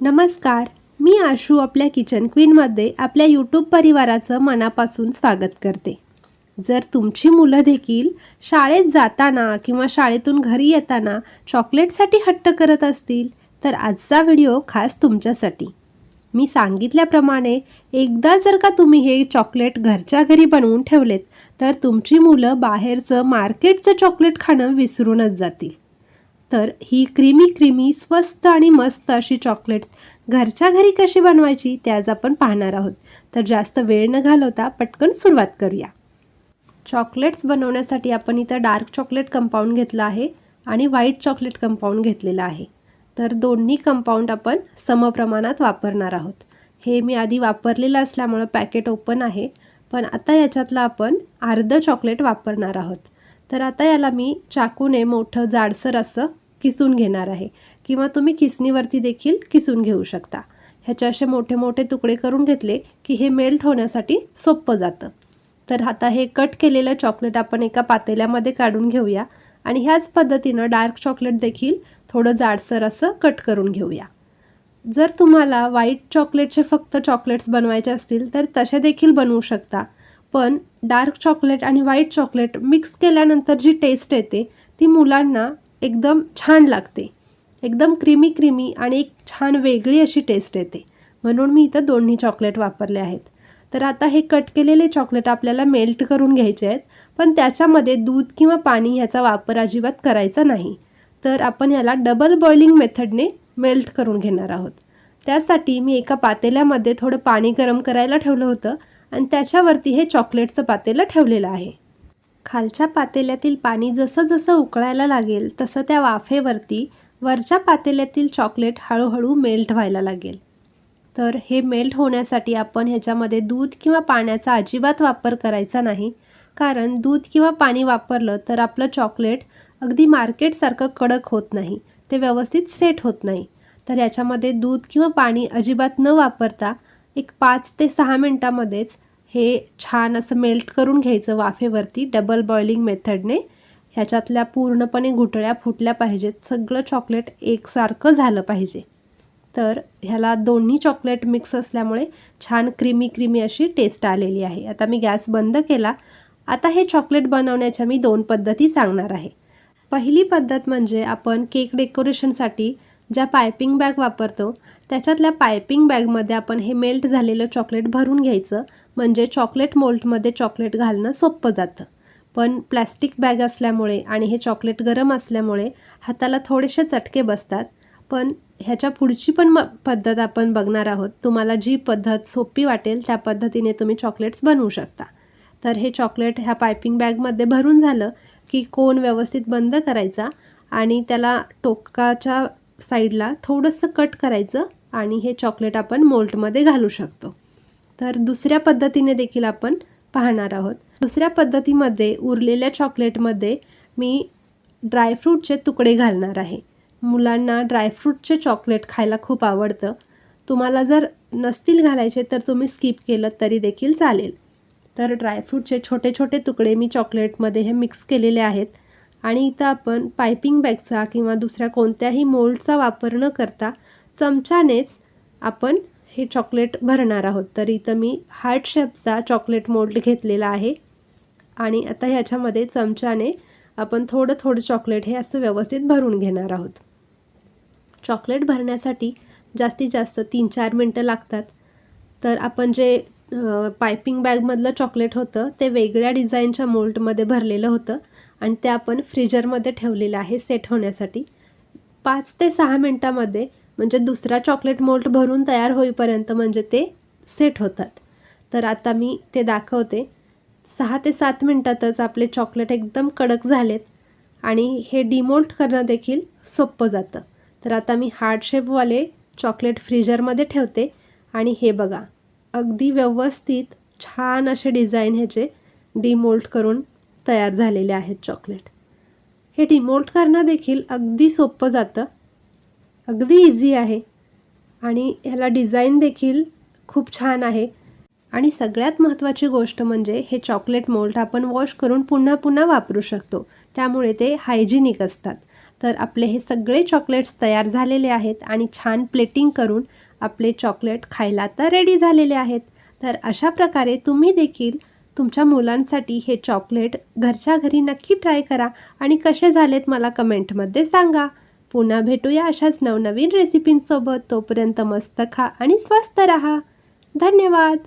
नमस्कार मी आशू आपल्या किचन क्वीनमध्ये आपल्या यूट्यूब परिवाराचं मनापासून स्वागत करते. जर तुमची मुलं देखील शाळेत जाताना किंवा शाळेतून घरी येताना चॉकलेटसाठी हट्ट करत असतील तर आजचा व्हिडिओ खास तुमच्यासाठी. मी सांगितल्याप्रमाणे एकदा जर का तुम्ही हे चॉकलेट घरच्या घरी बनवून ठेवलेत तर तुमची मुलं बाहेरचं मार्केटचं चॉकलेट खाणं विसरूनच जातील. तर ही क्रीमी क्रीमी स्वस्त आणि मस्त अशी चॉकलेट्स घरच्या घरी कशी बनवायची ते आज आपण पाहणार आहोत. तर जास्त वेळ न घालवता पटकन सुरुवात करूया. चॉकलेट्स बनवण्यासाठी आपण इथं डार्क चॉकलेट कंपाऊंड घेतलं आहे आणि व्हाईट चॉकलेट कंपाऊंड घेतलेलं आहे. तर दोन्ही कंपाऊंड आपण समप्रमाणात वापरणार आहोत. हे मी आधी वापरलेलं असल्यामुळं पॅकेट ओपन आहे पण आता याच्यातलं आपण अर्धं चॉकलेट वापरणार आहोत. तर आता याला मी चाकूने मोठं जाडसर असं किसून घेणार आहे. किंवा तुम्ही किसणीवरती देखील किसून घेऊ शकता. ह्याचे असे मोठे मोठे तुकडे करून घेतले की हे मेल्ट होण्यासाठी सोपं जातं. तर आता हे कट केलेलं चॉकलेट आपण एका पातेल्यामध्ये काढून घेऊया आणि ह्याच पद्धतीनं डार्क चॉकलेट देखील थोडं जाडसर असं कट करून घेऊया. जर तुम्हाला व्हाईट चॉकलेटचे फक्त चॉकलेट्स बनवायचे असतील तर तसे देखील बनवू शकता. पण डार्क चॉकलेट आणि व्हाईट चॉकलेट मिक्स केल्यानंतर जी टेस्ट येते ती मुलांना एकदम छान लागते. एकदम क्रीमी क्रीमी आणि एक छान वेगळी अशी टेस्ट येते. म्हणून मी इथं दोन्ही चॉकलेट वापरले आहेत. तर आता हे कट केलेले चॉकलेट आपल्याला मेल्ट करून घ्यायचे आहेत पण त्याच्यामध्ये दूध किंवा पाणी ह्याचा वापर अजिबात करायचा नाही. तर आपण याला डबल बॉइलिंग मेथडने मेल्ट करून घेणार आहोत. त्यासाठी मी एका पातेल्यामध्ये थोडं पाणी गरम करायला ठेवलं होतं आणि त्याच्यावरती हे चॉकलेटचं पातेलं ठेवलेलं आहे. खालच्या पातेल्यातील पाणी जसं जसं उकळायला लागेल तसं त्या वाफेवरती वरच्या पातेल्यातील चॉकलेट हळूहळू मेल्ट व्हायला लागेल. तर हे मेल्ट होण्यासाठी आपण ह्याच्यामध्ये दूध किंवा पाण्याचा अजिबात वापर करायचा नाही. कारण दूध किंवा पाणी वापरलं तर आपलं चॉकलेट अगदी मार्केटसारखं कडक होत नाही. ते व्यवस्थित सेट होत नाही. तर याच्यामध्ये दूध किंवा पाणी अजिबात न वापरता एक पाच ते सहा मिनटामध्येच हे छान असं मेल्ट करून घ्यायचं वाफेवरती डबल बॉइलिंग मेथडने ह्याच्यातल्या पूर्णपणे घुटळ्या फुटल्या पाहिजेत. सगळं चॉकलेट एकसारखं झालं पाहिजे. तर ह्याला दोन्ही चॉकलेट मिक्स असल्यामुळे छान क्रीमी क्रीमी अशी टेस्ट आलेली आहे. आता मी गॅस बंद केला. आता हे चॉकलेट बनवण्याच्या मी दोन पद्धती सांगणार आहे. पहिली पद्धत म्हणजे आपण केक डेकोरेशनसाठी ज्या पायपिंग बॅग वापरतो त्याच्यातल्या पायपिंग बॅगमध्ये आपण हे मेल्ट झालेलं चॉकलेट भरून घ्यायचं. म्हणजे चॉकलेट मोल्टमध्ये चॉकलेट घालणं सोपं जातं. पण प्लॅस्टिक बॅग असल्यामुळे आणि हे चॉकलेट गरम असल्यामुळे हाताला थोडेसे चटके बसतात. पण ह्याच्या पुढची पण म पद्धत आपण बघणार आहोत. तुम्हाला जी पद्धत सोपी वाटेल त्या पद्धतीने तुम्ही चॉकलेट्स बनवू शकता. तर हे चॉकलेट ह्या पायपिंग बॅगमध्ये भरून झालं की कोन व्यवस्थित बंद करायचा आणि त्याला टोकाच्या साईडला थोडंसं कट करायचं आणि हे चॉकलेट आपण मोल्टमध्ये घालू शकतो. तर दुसऱ्या पद्धतीने देखील आपण पाहणार आहोत. दुसऱ्या पद्धतीमध्ये उरलेल्या चॉकलेटमध्ये मी ड्रायफ्रूटचे तुकडे घालणार आहे. मुलांना ड्रायफ्रूटचे चॉकलेट खायला खूप आवडतं. तुम्हाला जर नसतील घालायचे तर तुम्ही स्किप केलं तरी देखील चालेल. तर ड्रायफ्रूटचे छोटे छोटे तुकडे मी चॉकलेटमध्ये हे मिक्स केलेले आहेत. आणि इथं आपण पायपिंग बॅगचा किंवा दुसऱ्या कोणत्याही मोल्डचा वापर न करता चमच्यानेच आपण हे चॉकलेट भरणार आहोत. तर इथं मी हार्ट शेपचा चॉकलेट मोल्ड घेतलेला आहे. आणि आता ह्याच्यामध्ये चमच्याने आपण थोडं थोडं चॉकलेट हे असं व्यवस्थित भरून घेणार आहोत. चॉकलेट भरण्यासाठी जास्तीत जास्त तीन चार मिनटं लागतात. तर आपण जे पायपिंग बॅगमधलं चॉकलेट होतं ते वेगळ्या डिझाईनच्या मोल्टमध्ये भरलेलं होतं. आणि ते आपण फ्रीजरमध्ये ठेवलेलं आहे सेट होण्यासाठी. पाच ते सहा मिनटामध्ये म्हणजे दुसरा चॉकलेट मोल्ट भरून तयार होईपर्यंत म्हणजे ते सेट होतात. तर आता मी ते दाखवते. सहा ते सात मिनटातच आपले चॉकलेट एकदम कडक झालेत आणि हे डिमोल्ट करणं देखील सोपं जातं. तर आता मी हार्ट शेपवाले चॉकलेट फ्रीजरमध्ये ठेवते आणि हे बघा अगदी व्यवस्थित छान असे डिझाईन ह्याचे डिमोल्ट करून तयार झालेले आहेत चॉकलेट हे डिमोल्ट करणं देखील अगदी सोपं जातं. अगदी इझी आहे. आणि ह्याला डिझाईन देखील खूप छान आहे. आणि सगळ्यात महत्त्वाची गोष्ट म्हणजे हे चॉकलेट मोल्ड आपण वॉश करून पुन्हा पुन्हा वापरू शकतो. त्यामुळे ते हायजिनिक असतात. तर आपले हे सगळे चॉकलेट्स तयार झालेले आहेत आणि छान प्लेटिंग करून आपले चॉकलेट खायला तर रेडी झालेले आहेत. तर अशा प्रकारे तुम्ही देखील तुमच्या मुलांसाठी हे चॉकलेट घरच्या घरी नक्की ट्राय करा आणि कसे झालेत मला कमेंटमध्ये सांगा. पुन्हा भेटूया अशाच नवनवीन रेसिपींसोबत तोपर्यंत मस्त खा आणि स्वस्त रहा. धन्यवाद.